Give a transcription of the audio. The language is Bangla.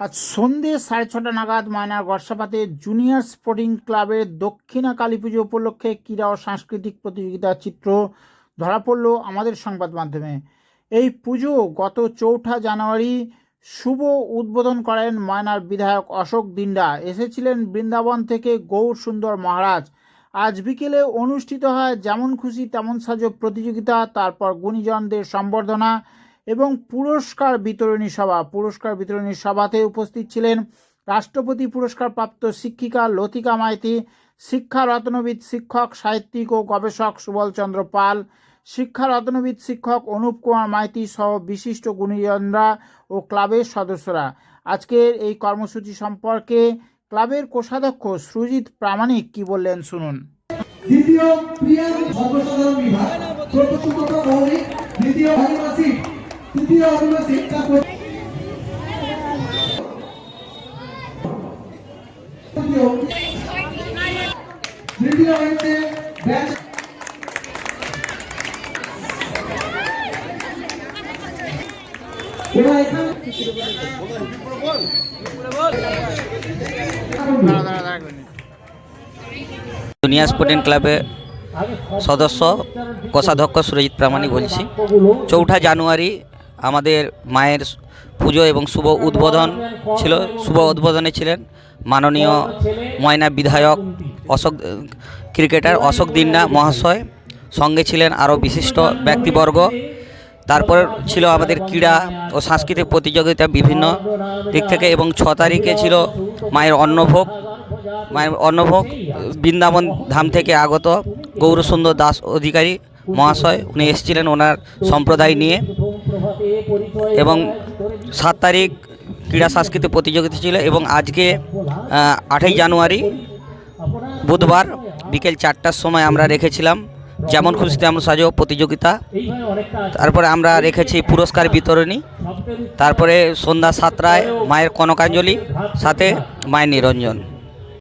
আজ সন্ধ্যে সাড়ে ছটা নাগাদ ময়নার গড়সাপাতে জুনিয়র স্পোর্টিং ক্লাবের দক্ষিণা কালী পুজো উপলক্ষে ক্রীড়া ও সাংস্কৃতিক প্রতিযোগিতার চিত্র ধরা পড়ল আমাদের সংবাদ মাধ্যমে। এই পুজো গত চৌঠা জানুয়ারি শুভ উদ্বোধন করেন ময়নার বিধায়ক অশোক দিন্ডা এসেছিলেন বৃন্দাবন থেকে গৌর সুন্দর মহারাজ। আজ বিকেলে অনুষ্ঠিত হয় যেমন খুশি তেমন সাজো প্রতিযোগিতা, তারপর গুণীজনদের সম্বর্ধনা এবং পুরস্কার বিতরণী সভা। পুরস্কার বিতরণী সভাতে উপস্থিত ছিলেন রাষ্ট্রপতি পুরস্কার প্রাপ্ত শিক্ষিকা লতিকা মাইতি শিক্ষা রত্নবিদ শিক্ষক, সাহিত্যিক ও গবেষক সুবল চন্দ্র পাল শিক্ষা রত্নবিদ শিক্ষক অনুপ কুমার মাইতি সহ বিশিষ্ট গুণীজনরা ও ক্লাবের সদস্যরা। আজকের এই কর্মসূচি সম্পর্কে ক্লাবের কোষাধ্যক্ষ সুজিত প্রামাণিক কি বললেন শুনুন। দ্বিতীয় বিভাগ দ্বিতীয় জুনিয়র স্পোর্টিং ক্লাবের সদস্য কোষাধ্যক্ষ সুরজিৎ প্রামাণিক বলছি। চৌঠা জানুয়ারি আমাদের মায়ের পুজো এবং শুভ উদ্বোধন ছিল, শুভ উদ্বোধনে ছিলেন মাননীয় ময়না বিধায়ক অশোক, ক্রিকেটার অশোক দিন্না মহাশয়, সঙ্গে ছিলেন আরও বিশিষ্ট ব্যক্তিবর্গ। তারপর ছিল আমাদের ক্রীড়া ও সাংস্কৃতিক প্রতিযোগিতা বিভিন্ন দিক থেকে এবং ছ তারিখে ছিল মায়ের অন্নভোগ মায়ের অন্নভোগ বৃন্দাবন ধাম থেকে আগত গৌরসুন্দর দাস অধিকারী মহাশয়, উনি এসেছিলেন ওনার সম্প্রদায় নিয়ে এবং সাত তারিখ ক্রীড়া সাংস্কৃতিক প্রতিযোগিতা ছিল এবং আজকে আটই জানুয়ারি বুধবার বিকেল চারটার সময় আমরা রেখেছিলাম। যেমন খুশিতে আমরা সাজো প্রতিযোগিতা। তারপরে আমরা রেখেছি পুরস্কার বিতরণী। তারপরে সন্ধ্যা সাতটায় মায়ের কনকাঞ্জলি, সাথে মায়ের নিরঞ্জন।